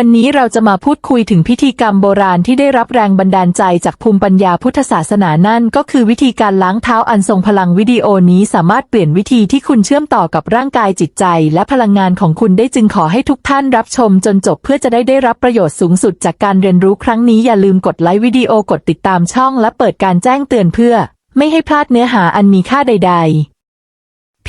วันนี้เราจะมาพูดคุยถึงพิธีกรรมโบราณที่ได้รับแรงบันดาลใจจากภูมิปัญญาพุทธศาสนานั่นก็คือวิธีการล้างเท้าอันทรงพลังวิดีโอนี้สามารถเปลี่ยนวิธีที่คุณเชื่อมต่อกับร่างกายจิตใจ และพลังงานของคุณได้จึงขอให้ทุกท่านรับชมจนจบเพื่อจะได้ได้รับประโยชน์สูงสุดจากการเรียนรู้ครั้งนี้อย่าลืมกดไลค์วิดีโอกดติดตามช่อง และเปิดการแจ้งเตือนเพื่อ ไม่ให้พลาดเนื้อหาอันมีค่าใด ๆ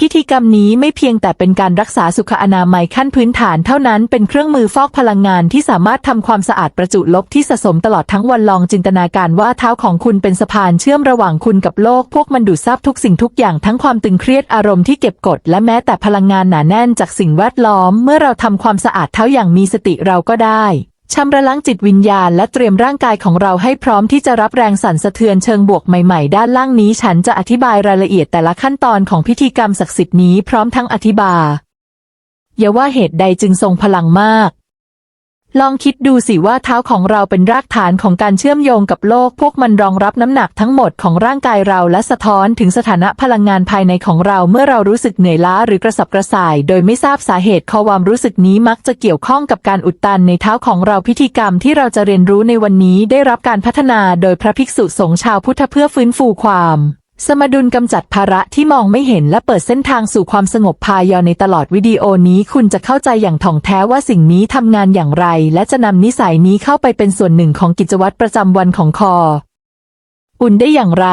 พิธีกรรมนี้ไม่เพียงแต่เป็นการรักษาสุขอนามัยขั้นพื้นฐานเท่านั้นเป็นเครื่องมือฟอกพลังงานที่สามารถทำความสะอาดประจุลบที่สะสมตลอดทั้งวันลองจินตนาการว่าเท้าของคุณเป็นสะพานเชื่อมระหว่างคุณกับโลก พวกมันดูดซับทุกสิ่งทุกอย่างทั้งความตึงเครียดอารมณ์ที่เก็บกด และแม้แต่พลังงานหนาแน่นจากสิ่งแวดล้อม เมื่อเราทำความสะอาดเท้าอย่างมีสติเราก็ได้ ชำระล้างจิตวิญญาณและเตรียมร่างกายของเราให้พร้อมที่จะรับแรงสั่นสะเทือนเชิงบวกใหม่ๆ ด้านล่างนี้ฉันจะอธิบายรายละเอียดแต่ละขั้นตอนของพิธีกรรมศักดิ์สิทธิ์นี้พร้อมทั้งอธิบายอย่าว่าเหตุใดจึงทรงพลังมาก ลองคิดดูสิว่าเท้าของเราเป็นรากฐานของการเชื่อมโยงกับโลก พวกมันรองรับน้ำหนักทั้งหมดของร่างกายเราและสะท้อนถึงสถานะพลังงานภายในของเราเมื่อเรารู้สึกเหนื่อยล้าหรือกระสับกระส่าย โดยไม่ทราบสาเหตุความรู้สึกนี้มักจะเกี่ยวข้องกับการอุดตันในเท้าของเราพิธีกรรมที่เราจะเรียนรู้ในวันนี้ได้รับการพัฒนาโดยพระภิกษุสงฆ์ชาวพุทธเพื่อฟื้นฟูความ สมดุลกำจัดภาระที่มองไม่เห็นและเปิดเส้นทางสู่ความสงบพายอในตลอดวิดีโอนี้คุณจะเข้าใจอย่างถ่องแท้ว่าสิ่งนี้ทำงานอย่างไร และจะนำนิสัยนี้เข้าไปเป็นส่วนหนึ่งของกิจวัตรประจำวันของคอ อุ่นได้อย่างไร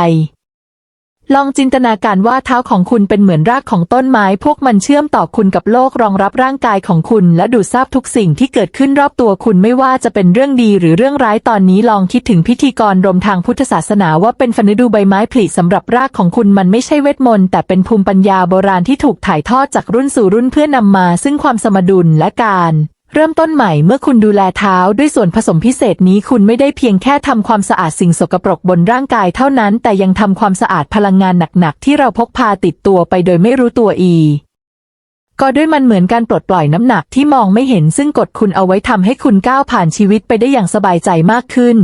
ลองจินตนาการว่าเท้าของคุณเป็นเหมือนรากของต้นไม้ พวกมันเชื่อมต่อคุณกับโลกรองรับร่างกายของคุณ และดูดซาบทุกสิ่งที่เกิดขึ้นรอบตัวคุณไม่ว่าจะเป็นเรื่องดีหรือเรื่องร้ายตอนนี้ลองคิดถึงพิธีกรรมทางพุทธศาสนาว่าเป็นฟันดูใบไม้ผลิสำหรับรากของคุณมันไม่ใช่เวทมนต์แต่เป็นภูมิปัญญาโบราณที่ถูกถ่ายทอดจากรุ่นสู่รุ่นเพื่อนำมา ซึ่งความสมดุลและการ เริ่มต้นใหม่เมื่อคุณดูแลเท้าด้วยส่วนผสมพิเศษนี้คุณไม่ได้เพียงแค่ทำความสะอาดสิ่งสกปรกบนร่างกายเท่านั้น แต่ยังทำความสะอาดพลังงานหนักๆ ที่เราพกพาติดตัวไปโดยไม่รู้ตัวอี ก็ด้วยมันเหมือนการปลดปล่อยน้ำหนักที่มองไม่เห็นซึ่งกดคุณเอาไว้ทำให้คุณก้าวผ่านชีวิตไปได้อย่างสบายใจมากขึ้น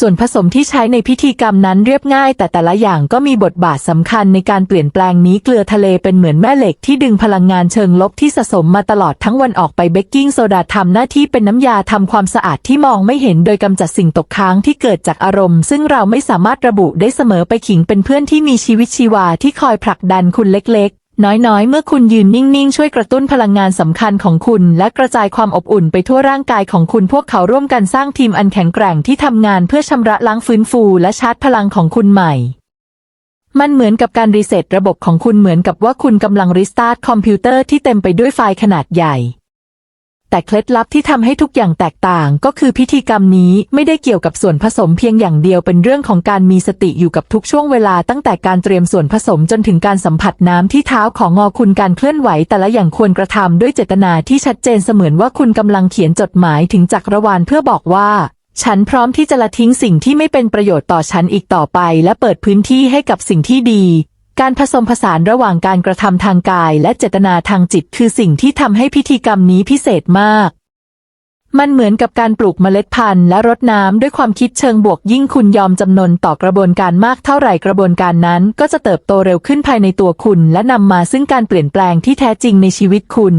ส่วนผสมที่ใช้ในพิธีกรรมนั้นเรียบง่าย แต่แต่ละอย่างก็มีบทบาทสำคัญในการเปลี่ยนแปลงนี้เกลือทะเลเป็นเหมือนแม่เหล็กที่ดึงพลังงานเชิงลบที่สะสมมาตลอดทั้งวันออกไปเบกกิ้งโซดาทำหน้าที่เป็นน้ำยาทำความสะอาดที่มองไม่เห็นโดยกำจัดสิ่งตกค้างที่เกิดจากอารมณ์ ซึ่งเราไม่สามารถระบุได้เสมอไปขิงเป็นเพื่อนที่มีชีวิตชีวาที่คอยผลักดันคุณเล็กๆ น้อยๆ เมื่อคุณยืนนิ่ง ๆ ช่วยกระตุ้นพลังงานสำคัญของคุณ และกระจายความอบอุ่นไปทั่วร่างกายของคุณพวกเขาร่วมกันสร้างทีมอันแข็งแกร่งที่ทำงานเพื่อชำระล้างฟื้นฟูและชาร์จพลังของคุณใหม่ มันเหมือนกับการรีเซ็ตระบบของคุณเหมือนกับว่าคุณกำลังรีสตาร์ทคอมพิวเตอร์ที่เต็มไปด้วยไฟล์ขนาดใหญ่ แต่เคล็ดลับที่ทำให้ทุกอย่างแตกต่างก็คือพิธีกรรมนี้ไม่ได้เกี่ยวกับส่วนผสมเพียงอย่างเดียวเป็นเรื่องของการมีสติอยู่กับทุกช่วงเวลาตั้งแต่การเตรียมส่วนผสมจนถึงการสัมผัสน้ำที่เท้าของงอคุณการเคลื่อนไหว แต่ละอย่างควรกระทำด้วยเจตนาที่ชัดเจนเสมือนว่าคุณกำลังเขียนจดหมายถึงจักรวาลเพื่อบอกว่า ฉันพร้อมที่จะละทิ้งสิ่งที่ไม่เป็นประโยชน์ต่อฉันอีกต่อไป และเปิดพื้นที่ให้กับสิ่งที่ดี การผสมผสานระหว่างการกระทำทางกายและเจตนาทางจิตคือสิ่งที่ทำให้พิธีกรรมนี้พิเศษมาก มันเหมือนกับการปลูกเมล็ดพันธุ์และรดน้ำด้วยความคิดเชิงบวกยิ่งคุณยอมจำนนต่อกระบวนการมากเท่าไหร่กระบวนการนั้น ก็จะเติบโตเร็วขึ้นภายในตัวคุณ และนำมาซึ่งการเปลี่ยนแปลงที่แท้จริงในชีวิตคุณ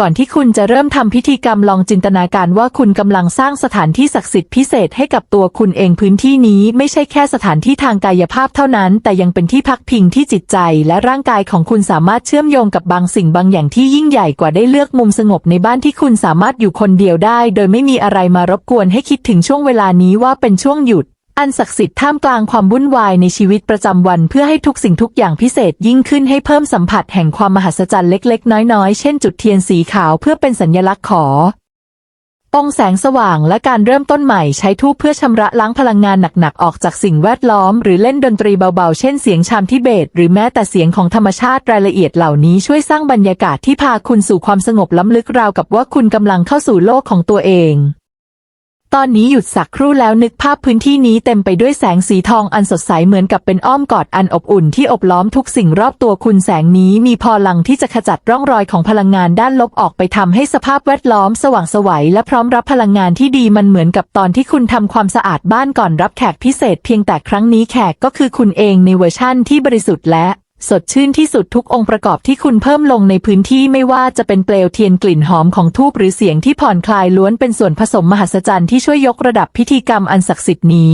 ก่อนที่คุณจะเริ่มทำพิธีกรรมลองจินตนาการว่าคุณกำลังสร้างสถานที่ศักดิ์สิทธิ์พิเศษให้กับตัวคุณเองพื้นที่นี้ไม่ใช่แค่สถานที่ทางกายภาพเท่านั้น แต่ยังเป็นที่พักพิงที่จิตใจและร่างกายของคุณสามารถเชื่อมโยงกับบางสิ่งบางอย่างที่ยิ่งใหญ่กว่าได้เลือกมุมสงบในบ้านที่คุณสามารถอยู่คนเดียวได้ โดยไม่มีอะไรมารบกวนให้คิดถึงช่วงเวลานี้ว่าเป็นช่วงหยุด อันศักดิ์สิทธิ์ท่ามกลางความวุ่นวายในชีวิตประจำวันเพื่อให้ทุกสิ่งทุกอย่างพิเศษยิ่งขึ้นให้เพิ่มสัมผัสแห่งความมหัศจรรย์เล็กๆ น้อยๆ เช่นจุดเทียนสีขาวเพื่อเป็นสัญลักษณ์ขอองแสงสว่างและการเริ่มต้นใหม่ใช้ทูบเพื่อชำระล้างพลังงานหนักๆ ออกจากสิ่งแวดล้อม หรือเล่นดนตรีเบาๆ เช่นเสียงชามทิเบต หรือแม้แต่เสียงของธรรมชาติรายละเอียดเหล่านี้ช่วยสร้างบรรยากาศที่พาคุณสู่ความสงบล้ำลึกราวกับว่าคุณกำลังเข้าสู่โลกของตัวเอง ตอนนี้หยุดสักครู่แล้วนึกภาพพื้นที่นี้เต็มไปด้วยแสงสีทองอันสดใสเหมือนกับเป็นอ้อมกอดอันอบอุ่นที่อบล้อมทุกสิ่งรอบตัวคุณแสงนี้มีพลังที่จะขจัดร่องรอยของพลังงานด้านลบออกไปทำให้สภาพแวดล้อมสว่างไสวัยและพร้อมรับพลังงานที่ดีมันเหมือนกับตอนที่คุณทำความสะอาดบ้านก่อนรับแขกพิเศษเพียงแต่ครั้งนี้แขกก็คือคุณเองในเวอร์ชั่นที่บริสุทธิ์และ สดชื่นที่สุดทุกองค์ประกอบที่คุณเพิ่มลงในพื้นที่ไม่ว่าจะเป็นเปลวเทียนกลิ่นหอมของทูบหรือเสียงที่ผ่อนคลายล้วนเป็นส่วนผสมมหัศจรรย์ที่ช่วยยกระดับพิธีกรรมอันศักดิ์สิทธิ์นี้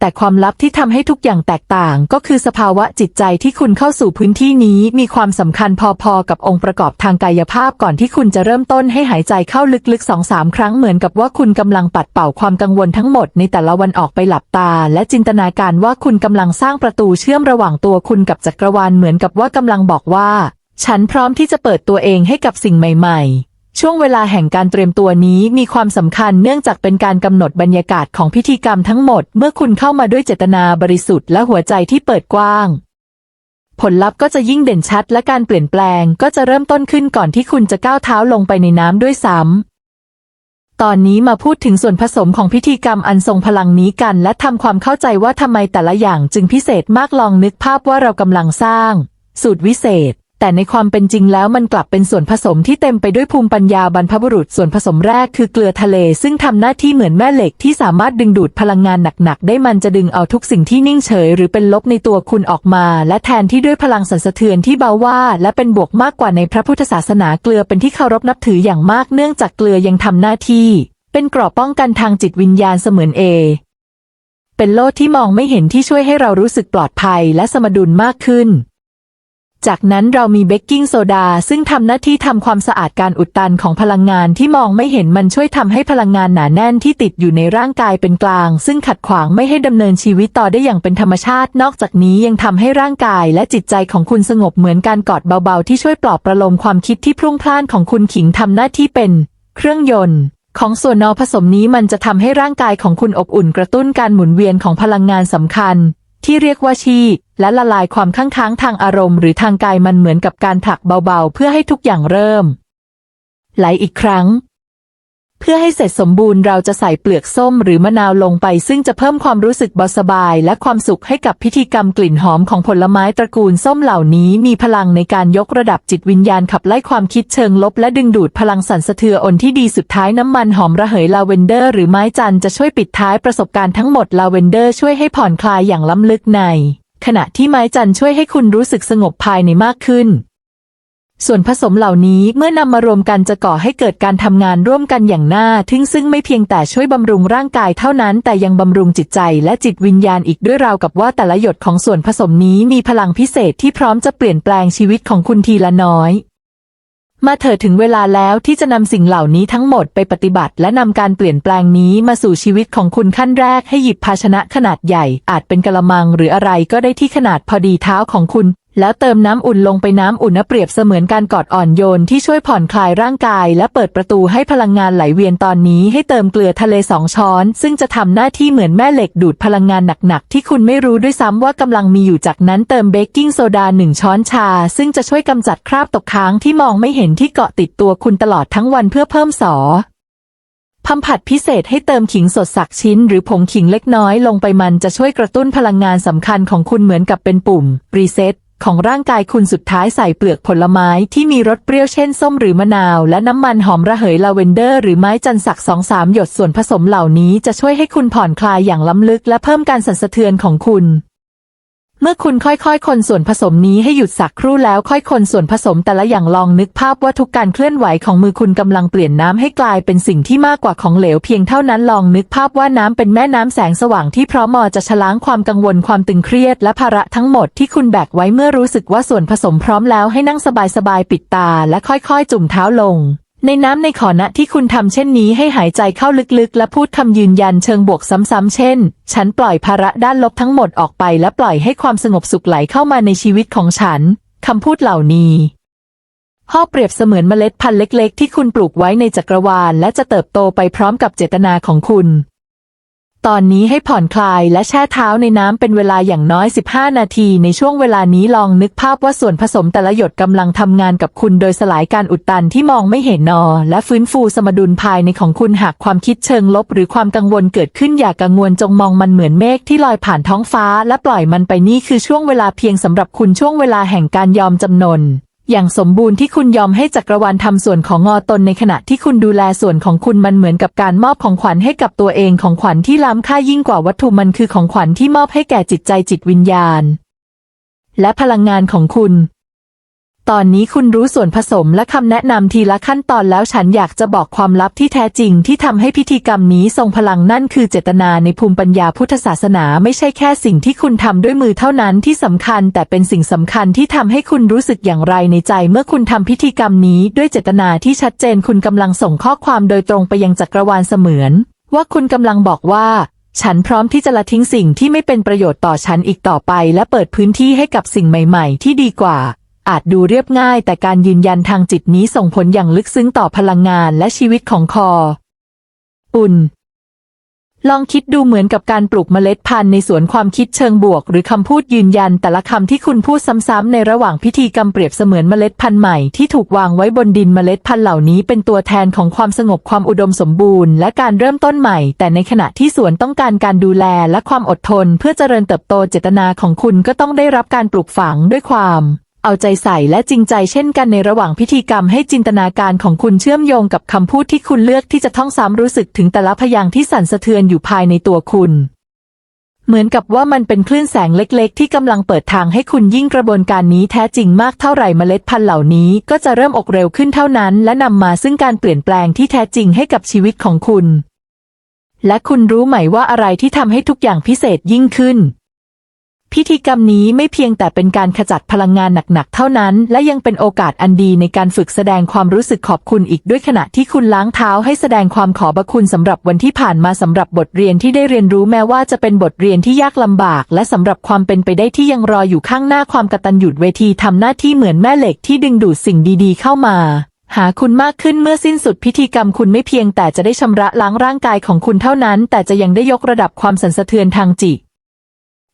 แต่ความลับที่ทำให้ทุกอย่างแตกต่าง ก็คือสภาวะจิตใจที่คุณเข้าสู่พื้นที่นี้มีความสำคัญพอๆ กับองค์ประกอบทางกายภาพก่อนที่คุณจะเริ่มต้นให้หายใจเข้าลึกๆสองสามครั้งเหมือนกับว่าคุณกำลังปัดเป่าความกังวลทั้งหมดในแต่ละวันออกไปหลับตา และจินตนาการว่าคุณกำลังสร้างประตูเชื่อมระหว่างตัวคุณกับจักรวาลเหมือนกับว่ากำลังบอกว่า ฉันพร้อมที่จะเปิดตัวเองให้กับสิ่งใหม่ ๆ ช่วงเวลาแห่งการเตรียมตัวนี้มีความสำคัญเนื่องจากเป็นการกำหนดบรรยากาศของพิธีกรรมทั้งหมด เมื่อคุณเข้ามาด้วยเจตนาบริสุทธิ์และหัวใจที่เปิดกว้าง ผลลัพธ์ก็จะยิ่งเด่นชัดและการเปลี่ยนแปลงก็จะเริ่มต้นขึ้นก่อนที่คุณจะก้าวเท้าลงไปในน้ำด้วยซ้ำตอนนี้มาพูดถึงส่วนผสมของพิธีกรรมอันทรงพลังนี้กัน และทำความเข้าใจว่าทำไมแต่ละอย่างจึงพิเศษมากลองนึกภาพว่าเรากำลังสร้าง สูตรวิเศษ แต่ในความเป็นจริงแล้วมันกลับเป็นส่วนผสมที่เต็มไปด้วยภูมิปัญญาบรรพบุรุษส่วนผสมแรกคือเกลือทะเล ซึ่งทำหน้าที่เหมือนแม่เหล็กที่สามารถดึงดูดพลังงานหนักๆ ได้มันจะดึงเอาทุกสิ่งที่นิ่งเฉย หรือเป็นลบในตัวคุณออกมา และแทนที่ด้วยพลังสั่นสะเทือนที่เบาว่าและเป็นบวกมากกว่าในพระพุทธศาสนาเกลือเป็นที่เคารพนับถืออย่างมากเนื่องจากเกลือยังทำหน้าที่ เป็นเกราะป้องกันทางจิตวิญญาณเสมือนเอเป็นโลดที่มองไม่เห็นที่ช่วยให้เรารู้สึกปลอดภัยและสมดุลมากขึ้น จากนั้นเรามีเบกกิ้งโซดาซึ่งทำหน้าที่ทำความสะอาดการอุดตันของพลังงานที่มองไม่เห็นมันช่วยทำให้พลังงานหนาแน่นที่ติดอยู่ในร่างกายเป็นกลาง ซึ่งขัดขวางไม่ให้ดำเนินชีวิตต่อได้อย่างเป็นธรรมชาติ นอกจากนี้ยังทำให้ร่างกายและจิตใจของคุณสงบเหมือนการกอดเบาๆ ที่ช่วยปลอบประโลมความคิดที่พรุ่งพล่านของคุณขิงทำหน้าที่เป็น เครื่องยนต์ของส่วนนอผสมนี้มันจะทำให้ร่างกายของคุณอบอุ่นกระตุ้นการหมุนเวียนของพลังงานสำคัญ ที่เรียกว่าชี และละลายความข้างค้างทางอารมณ์หรือทางกายมันเหมือนกับการถักเบาๆ เพื่อให้ทุกอย่างเริ่ม ไหลอีกครั้ง เพื่อให้เสร็จสมบูรณ์เราจะใส่เปลือกส้มหรือมะนาวลงไป ซึ่งจะเพิ่มความรู้สึกบสบาย และความสุขให้กับพิธีกรรมกลิ่นหอมของผลไม้ตระกูลส้มเหล่านี้มีพลังในการยกระดับจิตวิญญาณขับไล่ความคิดเชิงลบ และดึงดูดพลังสั่นสะเทือนที่ดีสุดท้ายน้ำมันหอมระเหยลาเวนเดอร์หรือไม้จันจะช่วยปิดท้ายประสบการณ์ทั้งหมดลาเวนเดอร์ช่วยให้ผ่อนคลายอย่างล้ำลึกใน ขณะที่ไม้จันช่วยให้คุณรู้สึกสงบภายในมากขึ้น ส่วนผสมเหล่านี้เมื่อนำมารวมกันจะก่อให้เกิดการทำงานร่วมกันอย่างน่าทึ่งซึ่งไม่เพียงแต่ช่วยบำรุงร่างกายเท่านั้น แต่ยังบำรุงจิตใจและจิตวิญญาณอีกด้วยราวกับว่าแต่ละหยดของส่วนผสมนี้มีพลังพิเศษที่พร้อมจะเปลี่ยนแปลงชีวิตของคุณทีละน้อย มาเถิดถึงเวลาแล้วที่จะนำสิ่งเหล่านี้ทั้งหมดไปปฏิบัติ และนำการเปลี่ยนแปลงนี้มาสู่ชีวิตของคุณขั้นแรกให้หยิบภาชนะขนาดใหญ่ อาจเป็นกะละมังหรืออะไรก็ได้ที่ขนาดพอดีเท้าของคุณ แล้วเติมน้ำอุ่นลงไปน้ำอุ่นเปรียบเสมือนการกอดอ่อนโยนที่ช่วยผ่อนคลายร่างกาย และเปิดประตูให้พลังงานไหลเวียนตอนนี้ให้เติมเกลือทะเลสองช้อน ซึ่งจะทำหน้าที่เหมือนแม่เหล็กดูดพลังงานหนักๆ ที่คุณไม่รู้ด้วยซ้ำว่ากำลังมีอยู่จากนั้นเติมเบกกิ้งโซดาหนึ่งช้อนชา ซึ่งจะช่วยกำจัดคราบตกค้างที่มองไม่เห็นที่เกาะติดตัวคุณตลอดทั้งวันเพื่อเพิ่มสอพัมผัดพิเศษให้เติมขิงสดสักชิ้น หรือผงขิงเล็กน้อยลงไปมันจะช่วยกระตุ้นพลังงานสำคัญของคุณเหมือนกับเป็นปุ่มรีเซ็ต ของร่างกายคุณสุดท้ายใส่เปลือกผลไม้ที่มีรสเปรี้ยวเช่นส้มหรือมะนาว และน้ำมันหอมระเหยลาเวนเดอร์หรือไม้จันสักสองสามหยดส่วนผสมเหล่านี้จะช่วยให้คุณผ่อนคลายอย่างล้ำลึกและเพิ่มการสั่นสะเทือนของคุณ เมื่อคุณค่อยๆ คนส่วนผสมนี้ให้หยุดสักครู่แล้วค่อยคนส่วนผสมแต่ละอย่างลองนึกภาพว่าทุกการเคลื่อนไหวของมือคุณกำลังเปลี่ยนน้ำให้กลายเป็นสิ่งที่มากกว่าของเหลวเพียงเท่านั้นลองนึกภาพว่าน้ำเป็นแม่น้ำแสงสว่างที่พร้อมมอจะชล้างความกังวลความตึงเครียดและภาระทั้งหมดที่คุณแบกไว้เมื่อรู้สึกว่าส่วนผสมพร้อมแล้วให้นั่งสบายๆปิดตาและค่อยๆ จุ่มเท้าลง ในน้ำในขอนะที่คุณทำเช่นนี้ให้หายใจเข้าลึกๆ และพูดคำยืนยันเชิงบวกซ้ำๆเช่น ฉันปล่อยภาระด้านลบทั้งหมดออกไปและปล่อยให้ความสงบสุขไหลเข้ามาในชีวิตของฉันคำพูดเหล่านี้ห่อเปรียบเสมือนเมล็ดพันธุ์เล็ก ๆ ที่คุณปลูกไว้ในจักรวาล และจะเติบโตไปพร้อมกับเจตนาของคุณ ตอนนี้ให้ผ่อนคลายและแช่เท้าในน้ำเป็นเวลาอย่างน้อย 15 นาที ในช่วงเวลานี้ลองนึกภาพว่าส่วนผสมแต่ละหยดกำลังทำงานกับคุณโดยสลายการอุดตันที่มองไม่เห็นนอ และฟื้นฟูสมดุลภายในของคุณหากความคิดเชิงลบ หรือความกังวลเกิดขึ้นอย่ากังวลจงมองมันเหมือนเมฆที่ลอยผ่านท้องฟ้า และปล่อยมันไปนี่คือช่วงเวลาเพียงสำหรับคุณช่วงเวลาแห่งการยอมจำนน อย่างสมบูรณ์ที่คุณยอมให้จักรวาลทำส่วนของงอตนในขณะที่คุณดูแลส่วนของคุณมันเหมือนกับการมอบของขวัญให้กับตัวเองของขวัญที่ล้ำค่ายิ่งกว่าวัตถุมันคือของขวัญที่มอบให้แก่จิตใจจิตวิญญาณ และพลังงานของคุณ ตอนนี้คุณรู้ส่วนผสมและคำแนะนำทีละขั้นตอนแล้วฉันอยากจะบอกความลับที่แท้จริงที่ทำให้พิธีกรรมนี้ทรงพลังนั่นคือเจตนาในภูมิปัญญาพุทธศาสนาไม่ใช่แค่สิ่งที่คุณทำด้วยมือเท่านั้นที่สำคัญ แต่เป็นสิ่งสำคัญที่ทำให้คุณรู้สึกอย่างไรในใจ เมื่อคุณทำพิธีกรรมนี้ด้วยเจตนาที่ชัดเจนคุณกำลังส่งข้อความโดยตรงไปยังจักรวาลเสมือน ว่าคุณกำลังบอกว่าฉันพร้อมที่จะละทิ้งสิ่งที่ไม่เป็นประโยชน์ต่อฉันอีกต่อไป และเปิดพื้นที่ให้กับสิ่งใหม่ ๆ ที่ดีกว่า อาจดูเรียบง่าย แต่การยืนยันทางจิตนี้ส่งผลอย่างลึกซึ้งต่อพลังงานและชีวิตของคอ อุ่น ลองคิดดูเหมือนกับการปลูกเมล็ดพันธุ์ในสวนความคิดเชิงบวก หรือคำพูดยืนยันแต่ละคำที่คุณพูดซ้ำๆในระหว่างพิธีกรรมเปรียบเสมือนเมล็ดพันธุ์ใหม่ที่ถูกวางไว้บนดินเมล็ดพันธุ์เหล่านี้เป็นตัวแทนของความสงบความอุดมสมบูรณ์และการเริ่มต้นใหม่ แต่ในขณะที่สวนต้องการการดูแลและความอดทน เพื่อเจริญเติบโตเจตนาของคุณก็ต้องได้รับการปลูกฝังด้วยความ เอาใจใส่และจริงใจเช่นกันในระหว่างพิธีกรรมให้จินตนาการของคุณเชื่อมโยงกับคำพูดที่คุณเลือกที่จะท่องซ้ำรู้สึกถึงแต่ละพยางค์ที่สั่นสะเทือนอยู่ภายในตัวคุณเหมือนกับว่ามันเป็นคลื่นแสงเล็กๆ ที่กำลังเปิดทางให้คุณยิ่งกระบวนการนี้แท้จริงมากเท่าไหร่เมล็ดพันธุ์เหล่านี้ก็จะเริ่มอกเร็วขึ้นเท่านั้น และนำมาซึ่งการเปลี่ยนแปลงที่แท้จริงให้กับชีวิตของคุณ และคุณรู้ไหมว่าอะไรที่ทำให้ทุกอย่างพิเศษยิ่งขึ้น พิธีกรรมนี้ไม่เพียงแต่เป็นการขจัดพลังงานหนักๆ เท่านั้น และยังเป็นโอกาสอันดีในการฝึกแสดงความรู้สึกขอบคุณอีกด้วยขณะที่คุณล้างเท้าให้แสดงความขอบคุณสำหรับวันที่ผ่านมาสำหรับบทเรียนที่ได้เรียนรู้แม้ว่าจะเป็นบทเรียนที่ยากลำบาก และสำหรับความเป็นไปได้ที่ยังรออยู่ข้างหน้าความกตัญญูเวทีทำหน้าที่เหมือนแม่เหล็กที่ดึงดูดสิ่งดีๆ เข้ามาหาคุณมากขึ้นเมื่อสิ้นสุดพิธีกรรมคุณไม่เพียงแต่จะได้ชำระล้างร่างกายของคุณเท่านั้น แต่จะยังได้ยกระดับความสันสะเทือนทางจิต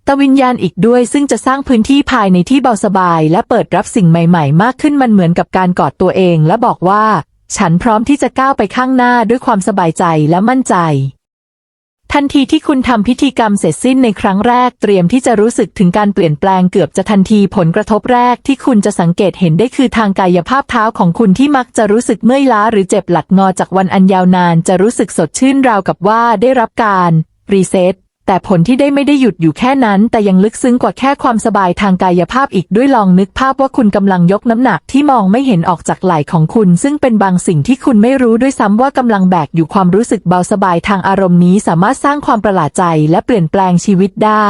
ตวิญญาณอีกด้วยซึ่งจะสร้างพื้นที่ภายในที่เบาสบาย และเปิดรับสิ่งใหม่ๆ มากขึ้นมันเหมือนกับการกอดตัวเอง และบอกว่า ฉันพร้อมที่จะก้าวไปข้างหน้าด้วยความสบายใจและมั่นใจ ทันทีที่คุณทำพิธีกรรมเสร็จสิ้นในครั้งแรกเตรียมที่จะรู้สึกถึงการเปลี่ยนแปลงเกือบจะทันทีผลกระทบแรกที่คุณจะสังเกตเห็นได้คือทางกายภาพเท้าของคุณที่มักจะรู้สึกเมื่อยล้า หรือเจ็บหลัดงอจากวันอันยาวนาน จะรู้สึกสดชื่นราวกับว่าได้รับการรีเซ็ต แต่ผลที่ได้ไม่ได้หยุดอยู่แค่นั้น แต่ยังลึกซึ้งกว่าแค่ความสบายทางกายภาพอีกด้วยลองนึกภาพว่าคุณกำลังยกน้ำหนักที่มองไม่เห็นออกจากไหล่ของคุณ ซึ่งเป็นบางสิ่งที่คุณไม่รู้ด้วยซ้ำว่ากำลังแบกอยู่ความรู้สึกเบาสบายทางอารมณ์นี้สามารถสร้างความประหลาดใจและเปลี่ยนแปลงชีวิตได้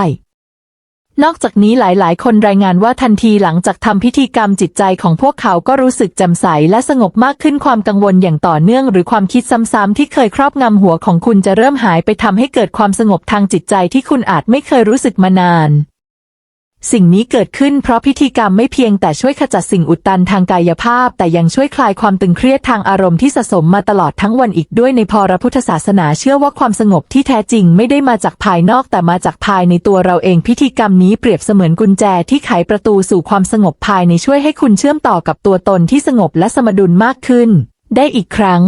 นอกจากนี้หลายๆ คนรายงานว่าทันทีหลังจากทำพิธีกรรมจิตใจของพวกเขาก็รู้สึกแจ่มใสและสงบมากขึ้นความกังวลอย่างต่อเนื่องหรือความคิดซ้ำๆที่เคยครอบงำหัวของคุณจะเริ่มหายไปทำให้เกิดความสงบทางจิตใจที่คุณอาจไม่เคยรู้สึกมานาน สิ่งนี้เกิดขึ้นเพราะพิธีกรรมไม่เพียงแต่ช่วยขจัดสิ่งอุดตันทางกายภาพ แต่ยังช่วยคลายความตึงเครียดทางอารมณ์ที่สะสมมาตลอดทั้งวันอีกด้วยในพรพุทธศาสนาเชื่อว่าความสงบที่แท้จริงไม่ได้มาจากภายนอกแต่มาจากภายในตัวเราเองพิธีกรรมนี้เปรียบเสมือนกุญแจที่ไขประตูสู่ความสงบภายในช่วยให้คุณเชื่อมต่อกับตัวตนที่สงบและสมดุลมากขึ้น ได้อีกครั้ง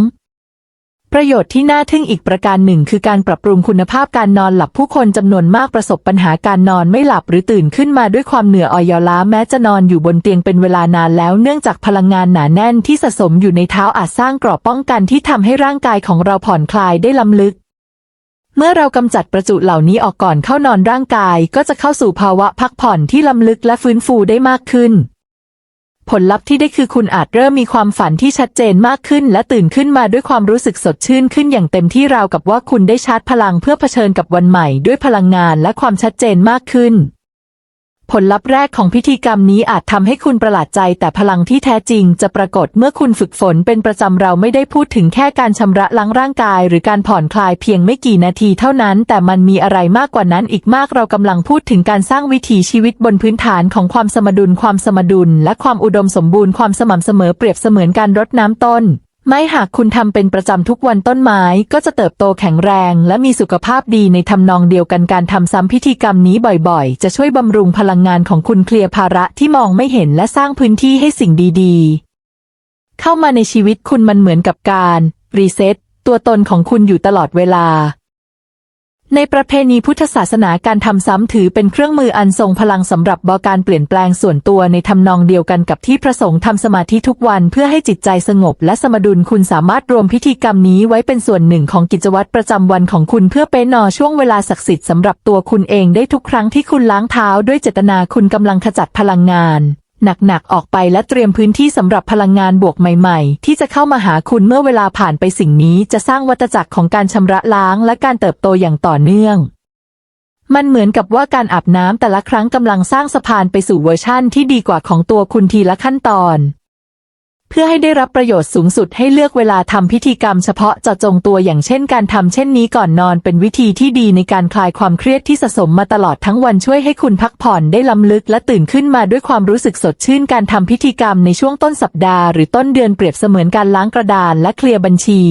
ประโยชน์ที่น่าทึ่งอีกประการหนึ่ง คือการปรับปรุงคุณภาพการนอนหลับผู้คนจำนวนมากประสบปัญหาการนอนไม่หลับหรือตื่นขึ้นมาด้วยความเหนื่อยอ่อยล้าแม้จะนอนอยู่บนเตียงเป็นเวลานานแล้ว เนื่องจากพลังงานหนาแน่นที่สะสมอยู่ในเท้าอาจสร้างกรอบป้องกันที่ทำให้ร่างกายของเราผ่อนคลายได้ล้ำลึกเมื่อเรากำจัดประจุเหล่านี้ออกก่อนเข้านอนร่างกาย ก็จะเข้าสู่ภาวะพักผ่อนที่ล้ำลึกและฟื้นฟูได้มากขึ้น ผลลัพธ์ที่ได้คือคุณอาจเริ่มมีความฝันที่ชัดเจนมากขึ้น และตื่นขึ้นมาด้วยความรู้สึกสดชื่นขึ้นอย่างเต็มที่ราวกับว่าคุณได้ชาร์จพลังเพื่อเผชิญกับวันใหม่ด้วยพลังงานและความชัดเจนมากขึ้น ผลลัพธ์แรกของพิธีกรรมนี้อาจทำให้คุณประหลาดใจ แต่พลังที่แท้จริงจะปรากฏเมื่อคุณฝึกฝนเป็นประจำเราไม่ได้พูดถึงแค่การชำระล้างร่างกาย หรือการผ่อนคลายเพียงไม่กี่นาทีเท่านั้น แต่มันมีอะไรมากกว่านั้นอีกมากเรากำลังพูดถึงการสร้างวิถีชีวิตบนพื้นฐานของความสมดุลความสมดุล และความอุดมสมบูรณ์ความสม่ำเสมอเปรียบเสมือนการรดน้ำต้น ไม่หากคุณทำเป็นประจำทุกวันต้นไม้ก็จะเติบโตแข็งแรง และมีสุขภาพดีในทำนองเดียวกันการทำซ้ำพิธีกรรมนี้บ่อยๆ จะช่วยบำรุงพลังงานของคุณเคลียร์ภาระที่มองไม่เห็นและสร้างพื้นที่ให้สิ่งดีๆ เข้ามาในชีวิตคุณมันเหมือนกับการ รีเซ็ตตัวตนของคุณอยู่ตลอดเวลา ในประเพณีพุทธศาสนาการทำซ้ำถือเป็นเครื่องมืออันทรงพลังสำหรับบอการเปลี่ยนแปลงส่วนตัวในทำนองเดียวกันกับที่พระสงฆ์ทำสมาธิทุกวันเพื่อให้จิตใจสงบและสมดุลคุณสามารถรวมพิธีกรรมนี้ไว้เป็นส่วนหนึ่งของกิจวัตรประจำวันของคุณเพื่อเป็นนอช่วงเวลาศักดิ์สิทธิ์สำหรับตัวคุณเองได้ทุกครั้งที่คุณล้างเท้าด้วยเจตนาคุณกำลังขจัดพลังงาน หนักๆออกไปและเตรียมพื้นที่สำหรับพลังงานบวกใหม่ๆ ที่จะเข้ามาหาคุณเมื่อเวลาผ่านไปสิ่งนี้จะสร้างวัฏจักรของการชำระล้างและการเติบโตอย่างต่อเนื่อง มันเหมือนกับว่าการอาบน้ำแต่ละครั้งกำลังสร้างสะพานไปสู่เวอร์ชั่นที่ดีกว่าของตัวคุณทีละขั้นตอน เพื่อให้ได้รับประโยชน์สูงสุดให้เลือกเวลาทำพิธีกรรมเฉพาะเจาะจงตัวอย่างเช่นการทำเช่นนี้ก่อนนอนเป็นวิธีที่ดีในการคลายความเครียดที่สะสมมาตลอดทั้งวันช่วยให้คุณพักผ่อนได้ล้ำลึกและตื่นขึ้นมาด้วยความรู้สึกสดชื่นการทำพิธีกรรมในช่วงต้นสัปดาห์หรือต้นเดือนเปรียบเสมือนการล้างกระดานและเคลียร์บัญชี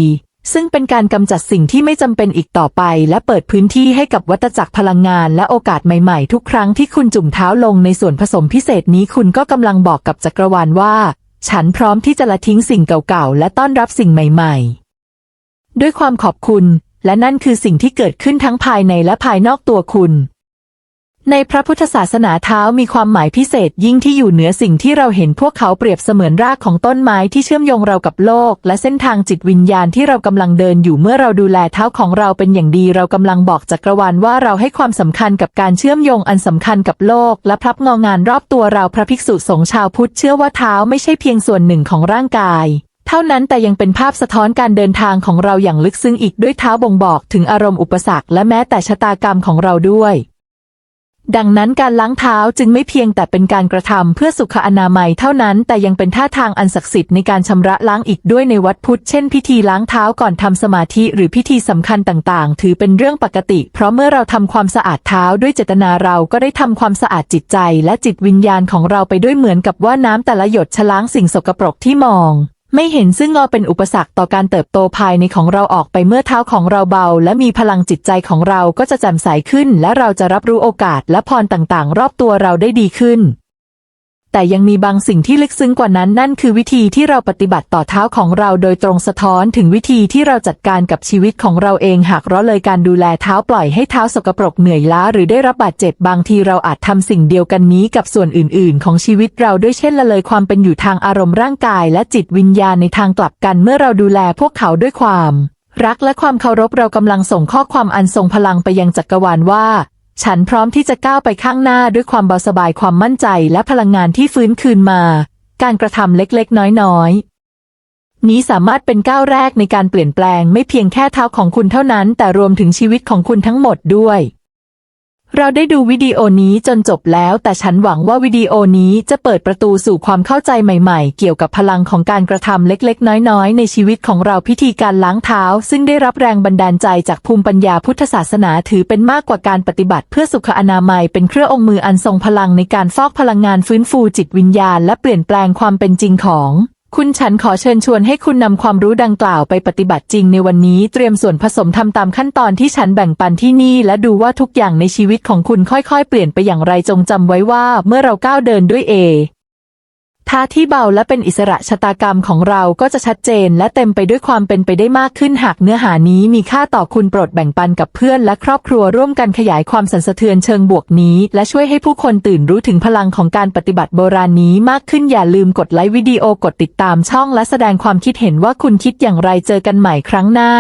ซึ่งเป็นการกำจัดสิ่งที่ไม่จำเป็นอีกต่อไป และเปิดพื้นที่ให้กับวัตจักรพลังงานและโอกาสใหม่ๆ ทุกครั้งที่คุณจุ่มเท้าลงในส่วนผสมพิเศษนี้คุณก็กำลังบอกกับจักรวาลว่า ฉันพร้อมที่จะละทิ้งสิ่งเก่าๆ และต้อนรับสิ่งใหม่ๆ ด้วยความขอบคุณ และนั่นคือสิ่งที่เกิดขึ้นทั้งภายในและภายนอกตัวคุณ ในพระพุทธศาสนาเท้ามีความหมายพิเศษยิ่งที่อยู่เหนือสิ่งที่เราเห็นพวกเขาเปรียบเสมือนรากของต้นไม้ที่เชื่อมโยงเรากับโลก และเส้นทางจิตวิญญาณที่เรากำลังเดินอยู่เมื่อเราดูแลเท้าของเราเป็นอย่างดีเรากำลังบอกจักรวาลว่าเราให้ความสำคัญกับการเชื่อมโยงอันสำคัญกับโลก และพลับงองานรอบตัวเราพระภิกษุสงฆ์ชาวพุทธเชื่อว่าเท้าไม่ใช่เพียงส่วนหนึ่งของร่างกายเท่านั้นแต่ยังเป็นภาพสะท้อนการเดินทางของเราอย่างลึกซึ้งอีกด้วยเท้าบ่งบอกถึงอารมณ์อุปสรรคและแม้แต่ชะตากรรมของเราด้วย ดังนั้นการล้างเท้าจึงไม่เพียงแต่เป็นการกระทำเพื่อสุขอนามัยเท่านั้น แต่ยังเป็นท่าทางอันศักดิ์สิทธิ์ในการชำระล้างอีกด้วยในวัดพุทธ เช่นพิธีล้างเท้าก่อนทำสมาธิหรือพิธีสำคัญต่างๆ ถือเป็นเรื่องปกติ เพราะเมื่อเราทำความสะอาดเท้าด้วยเจตนาเราก็ได้ทำความสะอาดจิตใจ และจิตวิญญาณของเราไปด้วยเหมือนกับว่าน้ำแต่ละหยดชะล้างสิ่งสกปรกที่มอง ไม่เห็นซึ่งงอเป็นอุปสรรคต่อการเติบโตภายในของเราออกไปเมื่อเท้าของเราเบา และมีพลังจิตใจของเราก็จะแจ่มใสขึ้น และเราจะรับรู้โอกาสและพรต่างๆ รอบตัวเราได้ดีขึ้น แต่ยังมีบางสิ่งที่ลึกซึ้งกว่านั้นนั่นคือวิธีที่เราปฏิบัติต่อเท้าของเราโดยตรงสะท้อนถึงวิธีที่เราจัดการกับชีวิตของเราเองหากเราเลยการดูแลเท้าปล่อยให้เท้าสกปรกเหนื่อยล้าหรือได้รับบาดเจ็บบางทีเราอาจทำสิ่งเดียวกันนี้กับส่วนอื่น ๆ ของชีวิตเราด้วยเช่นละเลยความเป็นอยู่ทางอารมณ์ร่างกาย และจิตวิญญาณในทางกลับกันเมื่อเราดูแลพวกเขาด้วยความรักและความเคารพเรากำลังส่งข้อความอันทรงพลังไปยังจักรวาลว่า ฉันพร้อมที่จะก้าวไปข้างหน้าด้วยความเบาสบายความมั่นใจและพลังงานที่ฟื้นคืนมา การกระทำเล็กๆ น้อยๆ นี้สามารถเป็นก้าวแรกในการเปลี่ยนแปลงไม่เพียงแค่เท้าของคุณเท่านั้น แต่รวมถึงชีวิตของคุณทั้งหมดด้วย เราได้ดูวิดีโอนี้จนจบแล้ว แต่ฉันหวังว่าวิดีโอนี้จะเปิดประตูสู่ความเข้าใจใหม่ๆ เกี่ยวกับพลังของการกระทำเล็กๆ น้อยๆ ในชีวิตของเราพิธีการล้างเท้า ซึ่งได้รับแรงบันดาลใจจากภูมิปัญญาพุทธศาสนาถือเป็นมากกว่าการปฏิบัติเพื่อสุขอนามัย เป็นเครื่ององค์มืออันทรงพลังในการฟอกพลังงานฟื้นฟูจิตวิญญาณ และเปลี่ยนแปลงความเป็นจริงของ คุณฉันขอเชิญชวนให้คุณนำความรู้ดังกล่าวไปปฏิบัติจริงในวันนี้เตรียมส่วนผสมทำตามขั้นตอนที่ฉันแบ่งปันที่นี่และดูว่าทุกอย่างในชีวิตของคุณค่อยๆ เปลี่ยนไปอย่างไรจงจำไว้ว่าเมื่อเราก้าวเดินด้วยเอ ท่าที่เบาและเป็นอิสระชะตากรรมของเราก็จะชัดเจน และเต็มไปด้วยความเป็นไปได้มากขึ้นหากเนื้อหานี้มีค่าต่อคุณโปรดแบ่งปันกับเพื่อนและครอบครัวร่วมกันขยายความสันสะเทือนเชิงบวกนี้ และช่วยให้ผู้คนตื่นรู้ถึงพลังของการปฏิบัติโบราณนี้มากขึ้นอย่าลืมกดไลค์วิดีโอกดติดตามช่องและแสดงความคิดเห็นว่าคุณคิดอย่างไรเจอกันใหม่ครั้งหน้า